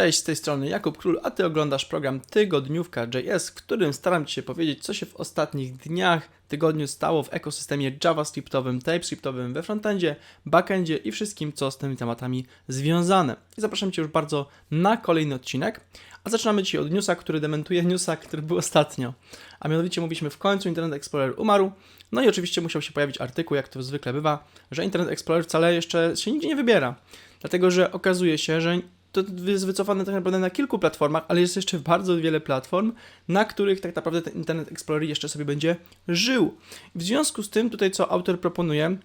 Cześć, z tej strony Jakub Król, a Ty oglądasz program Tygodniówka.js, w którym staram Ci się powiedzieć, co się w ostatnich dniach, tygodniu stało w ekosystemie JavaScriptowym, TypeScriptowym we frontendzie, backendzie i wszystkim, co z tymi tematami związane. I zapraszam Cię już bardzo na kolejny odcinek, a zaczynamy dzisiaj od newsa, który dementuje newsa, który był ostatnio. A mianowicie mówiliśmy w końcu Internet Explorer umarł, no i oczywiście musiał się pojawić artykuł, jak to zwykle bywa, że Internet Explorer wcale jeszcze się nigdzie nie wybiera. Dlatego, że okazuje się, że to jest wycofane tak naprawdę na kilku platformach, ale jest jeszcze bardzo wiele platform, na których tak naprawdę ten Internet Explorer jeszcze sobie będzie żył. W związku z tym, tutaj co autor proponuje,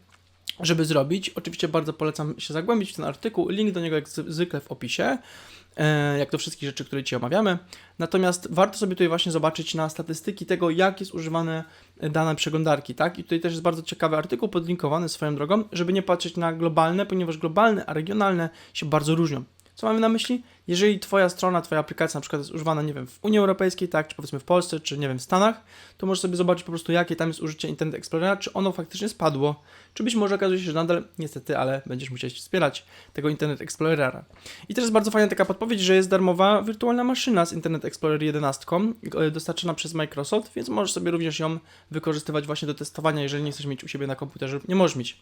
żeby zrobić, oczywiście bardzo polecam się zagłębić w ten artykuł, link do niego jak zwykle w opisie, e, jak do wszystkich rzeczy, które Ci omawiamy. Natomiast warto sobie tutaj właśnie zobaczyć na statystyki tego, jak jest używane dane przeglądarki, tak? I tutaj też jest bardzo ciekawy artykuł podlinkowany swoją drogą, żeby nie patrzeć na globalne, ponieważ globalne, a regionalne się bardzo różnią. Co mamy na myśli? Jeżeli Twoja strona, Twoja aplikacja na przykład jest używana, nie wiem, w Unii Europejskiej, tak, czy powiedzmy w Polsce, czy nie wiem, w Stanach, to możesz sobie zobaczyć po prostu, jakie tam jest użycie Internet Explorera, czy ono faktycznie spadło, czy być może okazuje się, że nadal, niestety, ale będziesz musiał wspierać tego Internet Explorera. I też jest bardzo fajna taka podpowiedź, że jest darmowa wirtualna maszyna z Internet Explorer 11, e, dostarczona przez Microsoft, więc możesz sobie również ją wykorzystywać właśnie do testowania, jeżeli nie chcesz mieć u siebie na komputerze, nie możesz mieć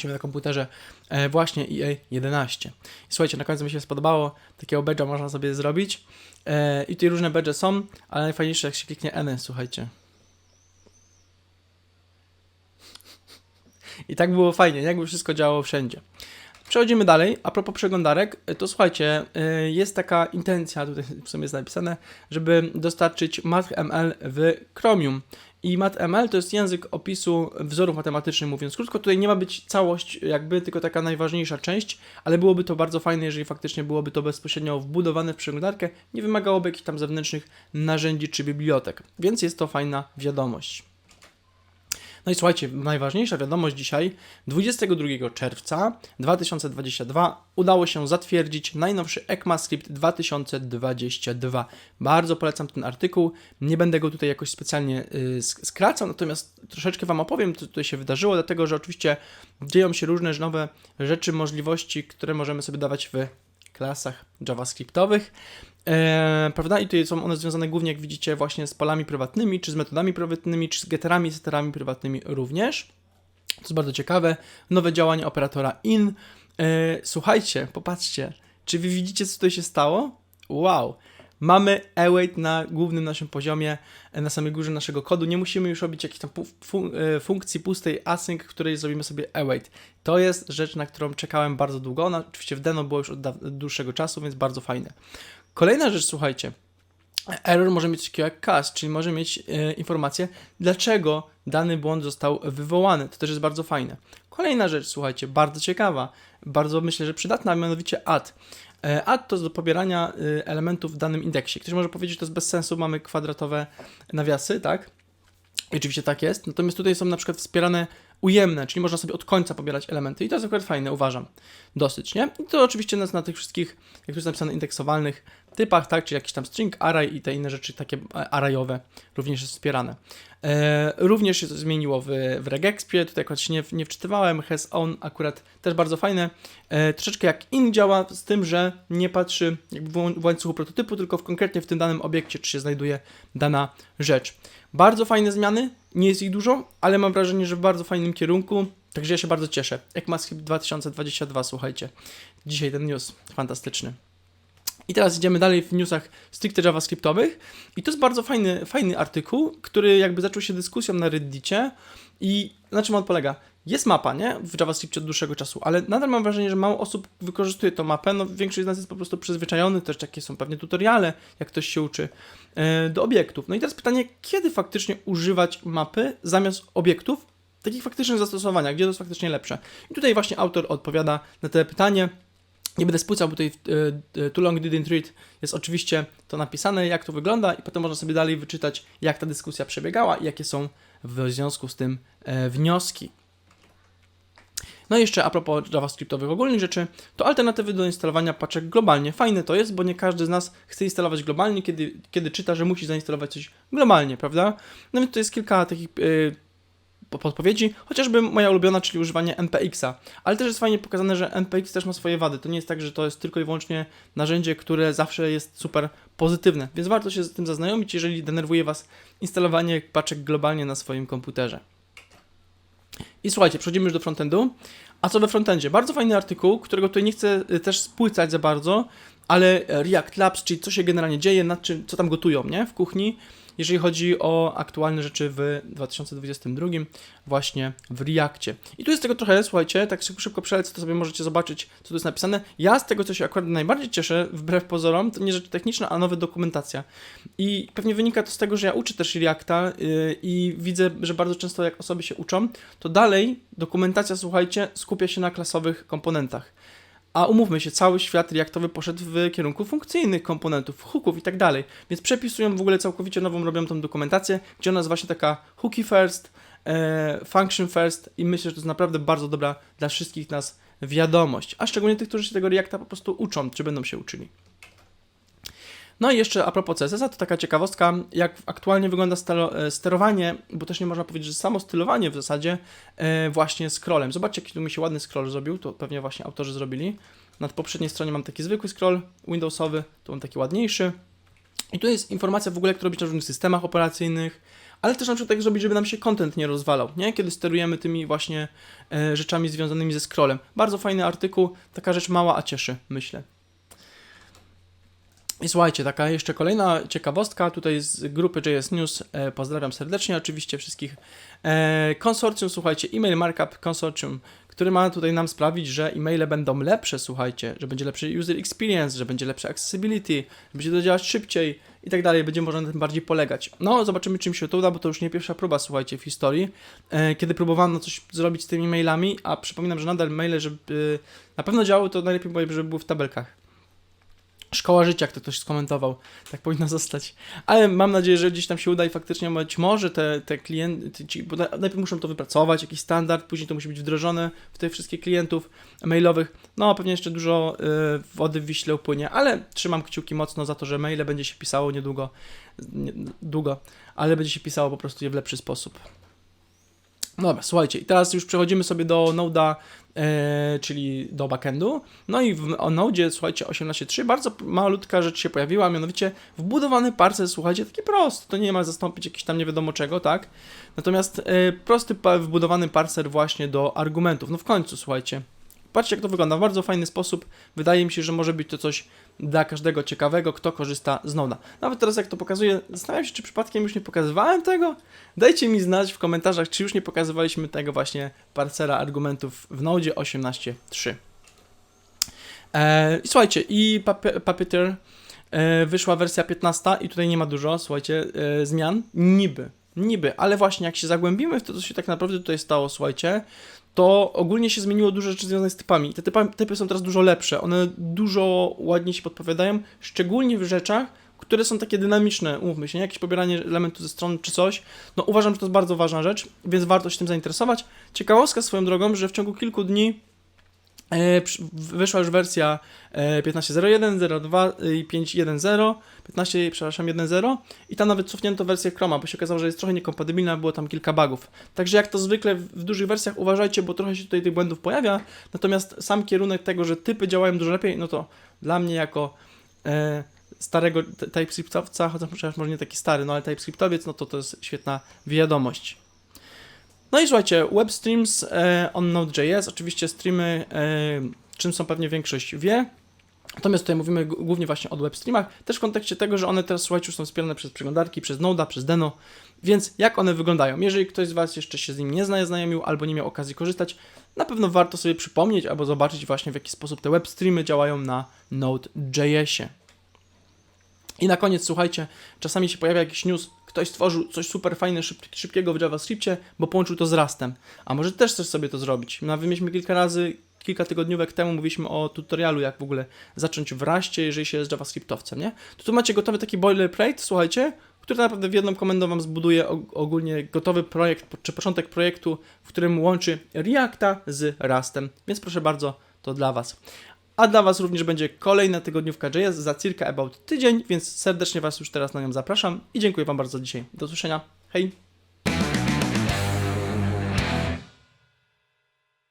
siebie na komputerze e, właśnie EA 11. I słuchajcie, na końcu mi się spodobało, takiego badge'a można sobie zrobić e, i tutaj różne badge są, ale najfajniejsze jak się kliknie N, słuchajcie. I tak było fajnie, jakby wszystko działało wszędzie. Przechodzimy dalej. A propos przeglądarek, to słuchajcie, y, jest taka intencja, tutaj w sumie jest napisane, żeby dostarczyć MathML w Chromium. I MathML to jest język opisu wzorów matematycznych, mówiąc krótko. Tutaj nie ma być całość, jakby tylko taka najważniejsza część, ale byłoby to bardzo fajne, jeżeli faktycznie byłoby to bezpośrednio wbudowane w przeglądarkę, nie wymagałoby jakichś tam zewnętrznych narzędzi czy bibliotek. Więc jest to fajna wiadomość. No i słuchajcie, najważniejsza wiadomość dzisiaj, 22 czerwca 2022 udało się zatwierdzić najnowszy ECMAScript 2022. Bardzo polecam ten artykuł, nie będę go tutaj jakoś specjalnie yy, skracał, natomiast troszeczkę Wam opowiem, co tutaj się wydarzyło, dlatego że oczywiście dzieją się różne nowe rzeczy, możliwości, które możemy sobie dawać w klasach JavaScriptowych. E, prawda? I tutaj są one związane głównie, jak widzicie, właśnie z polami prywatnymi, czy z metodami prywatnymi, czy z getterami, setterami prywatnymi również. To jest bardzo ciekawe. Nowe działanie operatora in. E, słuchajcie, popatrzcie, czy wy widzicie, co tutaj się stało? Wow! Mamy await na głównym naszym poziomie, e, na samej górze naszego kodu. Nie musimy już robić jakiejś tam e, funkcji pustej async, której zrobimy sobie await. To jest rzecz, na którą czekałem bardzo długo. Ona oczywiście w demo było już od dłuższego czasu, więc bardzo fajne. Kolejna rzecz, słuchajcie. Error może mieć takiego jak cast, czyli może mieć e, informację, dlaczego dany błąd został wywołany. To też jest bardzo fajne. Kolejna rzecz, słuchajcie, bardzo ciekawa, bardzo myślę, że przydatna, a mianowicie add. E, add to jest do pobierania e, elementów w danym indeksie. Ktoś może powiedzieć, że to jest bez sensu, mamy kwadratowe nawiasy, tak? I oczywiście tak jest. Natomiast tutaj są na przykład wspierane ujemne, czyli można sobie od końca pobierać elementy i to jest akurat fajne, uważam. Dosyć, nie? I to oczywiście nas na tych wszystkich, jak tu jest napisane, indeksowalnych typach, tak, czyli jakiś tam string array i te inne rzeczy takie arrayowe również jest wspierane. E, również się to zmieniło w, w regexpie, tutaj akurat się nie, nie wczytywałem, has on akurat też bardzo fajne. E, troszeczkę jak in działa z tym, że nie patrzy jakby w łańcuchu prototypu, tylko w, konkretnie w tym danym obiekcie, czy się znajduje dana rzecz. Bardzo fajne zmiany, nie jest ich dużo, ale mam wrażenie, że w bardzo fajnym kierunku, także ja się bardzo cieszę. ECMAScript 2022, słuchajcie. Dzisiaj ten news fantastyczny. I teraz idziemy dalej w newsach stricte javascriptowych. I to jest bardzo fajny, fajny artykuł, który jakby zaczął się dyskusją na Reddicie. I na czym on polega? Jest mapa, nie? W JavaScriptie od dłuższego czasu, ale nadal mam wrażenie, że mało osób wykorzystuje tą mapę. No, większość z nas jest po prostu przyzwyczajony, też takie są pewnie tutoriale, jak ktoś się uczy, yy, do obiektów. No i teraz pytanie, kiedy faktycznie używać mapy zamiast obiektów, takich faktycznych zastosowania, gdzie to jest faktycznie lepsze? I tutaj właśnie autor odpowiada na to pytanie. Nie będę spłycał, bo tutaj uh, Too Long Didn't Read jest oczywiście to napisane, jak to wygląda i potem można sobie dalej wyczytać, jak ta dyskusja przebiegała i jakie są w związku z tym e, wnioski. No i jeszcze a propos JavaScriptowych ogólnych rzeczy, to alternatywy do instalowania paczek globalnie. Fajne to jest, bo nie każdy z nas chce instalować globalnie, kiedy, kiedy czyta, że musi zainstalować coś globalnie, prawda? No więc to jest kilka takich... Yy, podpowiedzi, chociażby moja ulubiona, czyli używanie NPX-a. Ale też jest fajnie pokazane, że NPX też ma swoje wady. To nie jest tak, że to jest tylko i wyłącznie narzędzie, które zawsze jest super pozytywne, więc warto się z tym zaznajomić, jeżeli denerwuje Was instalowanie paczek globalnie na swoim komputerze. I słuchajcie, przechodzimy już do frontendu. A co we frontendzie? Bardzo fajny artykuł, którego tutaj nie chcę y, też spłycać za bardzo, ale React Labs, czyli co się generalnie dzieje, nad czym, co tam gotują, nie? W kuchni, jeżeli chodzi o aktualne rzeczy w 2022, właśnie w Reakcie. I tu jest tego trochę, słuchajcie, tak szybko, przelecę, to sobie możecie zobaczyć, co tu jest napisane. Ja z tego, co się akurat najbardziej cieszę, wbrew pozorom, to nie rzeczy techniczne, a nowa dokumentacja. I pewnie wynika to z tego, że ja uczę też Reacta yy, i widzę, że bardzo często jak osoby się uczą, to dalej dokumentacja, słuchajcie, skupia się na klasowych komponentach. A umówmy się, cały świat Reactowy poszedł w kierunku funkcyjnych komponentów, hooków i tak dalej. Więc przepisują w ogóle całkowicie nową, robią tą dokumentację, gdzie ona jest właśnie taka hooky first, e, function first i myślę, że to jest naprawdę bardzo dobra dla wszystkich nas wiadomość. A szczególnie tych, którzy się tego Reacta po prostu uczą, czy będą się uczyli. No i jeszcze a propos CSS-a, to taka ciekawostka, jak aktualnie wygląda e, sterowanie, bo też nie można powiedzieć, że samo stylowanie w zasadzie e, właśnie scrollem. Zobaczcie, jaki tu mi się ładny scroll zrobił, to pewnie właśnie autorzy zrobili. Na poprzedniej stronie mam taki zwykły scroll Windowsowy, tu mam taki ładniejszy. I tu jest informacja w ogóle, jak to robić na różnych systemach operacyjnych, ale też na przykład tak zrobić, żeby nam się content nie rozwalał, nie? Kiedy sterujemy tymi właśnie e, rzeczami związanymi ze scrollem. Bardzo fajny artykuł, taka rzecz mała, a cieszy, myślę. I słuchajcie, taka jeszcze kolejna ciekawostka tutaj z grupy JS News. E, pozdrawiam serdecznie oczywiście wszystkich. E, konsorcjum, słuchajcie, e-mail markup konsorcjum, który ma tutaj nam sprawić, że e-maile będą lepsze, słuchajcie, że będzie lepszy user experience, że będzie lepsze accessibility, będzie to działać szybciej i tak dalej, będzie można na tym bardziej polegać. No, zobaczymy czym się to uda, bo to już nie pierwsza próba, słuchajcie, w historii, e, kiedy próbowano coś zrobić z tymi mailami, a przypominam, że nadal maile, żeby na pewno działały, to najlepiej było, żeby były w tabelkach. Szkoła życia, jak to ktoś skomentował. Tak powinno zostać. Ale mam nadzieję, że gdzieś tam się uda i faktycznie być może te, te klienty, bo na- najpierw muszą to wypracować, jakiś standard, później to musi być wdrożone w tych wszystkich klientów mailowych. No, pewnie jeszcze dużo y, wody w Wiśle upłynie, ale trzymam kciuki mocno za to, że maile będzie się pisało niedługo, nie, długo, ale będzie się pisało po prostu je w lepszy sposób. Dobra, słuchajcie, i teraz już przechodzimy sobie do Node'a, e, czyli do backendu. No i w Node, słuchajcie, 18.3 bardzo malutka rzecz się pojawiła, mianowicie wbudowany parser, słuchajcie, taki prosty, to nie ma zastąpić jakiś tam nie wiadomo czego, tak? Natomiast e, prosty wbudowany parser właśnie do argumentów. No w końcu, słuchajcie. Patrzcie, jak to wygląda w bardzo fajny sposób. Wydaje mi się, że może być to coś dla każdego ciekawego, kto korzysta z Node'a. Nawet teraz, jak to pokazuję, zastanawiam się, czy przypadkiem już nie pokazywałem tego. Dajcie mi znać w komentarzach, czy już nie pokazywaliśmy tego właśnie parsera argumentów w Node 18.3. E, I słuchajcie, i Puppe- Puppeteer e, wyszła wersja 15 i tutaj nie ma dużo, słuchajcie, e, zmian. Niby, niby, ale właśnie jak się zagłębimy w to, co się tak naprawdę tutaj stało, słuchajcie, to ogólnie się zmieniło dużo rzeczy związanych z typami. Te typy, typy są teraz dużo lepsze, one dużo ładniej się podpowiadają, szczególnie w rzeczach, które są takie dynamiczne, umówmy się, jakieś pobieranie elementu ze strony czy coś. No uważam, że to jest bardzo ważna rzecz, więc warto się tym zainteresować. Ciekawostka swoją drogą, że w ciągu kilku dni wyszła już wersja e, 15.01, 02 i 5.1.0, 15, przepraszam, 1.0 i tam nawet cofnięto wersję Chroma, bo się okazało, że jest trochę niekompatybilna, było tam kilka bugów. Także jak to zwykle w, dużych wersjach uważajcie, bo trochę się tutaj tych błędów pojawia, natomiast sam kierunek tego, że typy działają dużo lepiej, no to dla mnie jako e, starego TypeScriptowca, chociaż może nie taki stary, no ale TypeScriptowiec, no to to jest świetna wiadomość. No i słuchajcie, web streams e, on Node.js, oczywiście streamy, e, czym są pewnie większość wie. Natomiast tutaj mówimy głównie właśnie o web streamach, też w kontekście tego, że one teraz, słuchajcie, już są wspierane przez przeglądarki, przez Node'a, przez Deno, więc jak one wyglądają? Jeżeli ktoś z Was jeszcze się z nim nie znajomił albo nie miał okazji korzystać, na pewno warto sobie przypomnieć albo zobaczyć właśnie w jaki sposób te web streamy działają na Node.jsie. I na koniec, słuchajcie, czasami się pojawia jakiś news, ktoś stworzył coś super fajne, szyb, szybkiego w JavaScriptie, bo połączył to z Rustem. A może też chcesz sobie to zrobić? No, mieliśmy kilka razy, kilka tygodniówek temu mówiliśmy o tutorialu, jak w ogóle zacząć w Rustie, jeżeli się jest JavaScriptowcem, nie? To tu macie gotowy taki boilerplate, słuchajcie, który naprawdę w jedną komendą Wam zbuduje og- ogólnie gotowy projekt, czy początek projektu, w którym łączy Reacta z Rustem. Więc proszę bardzo, to dla Was. A dla Was również będzie kolejna tygodniówka JS za circa about tydzień, więc serdecznie Was już teraz na nią zapraszam i dziękuję Wam bardzo dzisiaj. Do usłyszenia. Hej!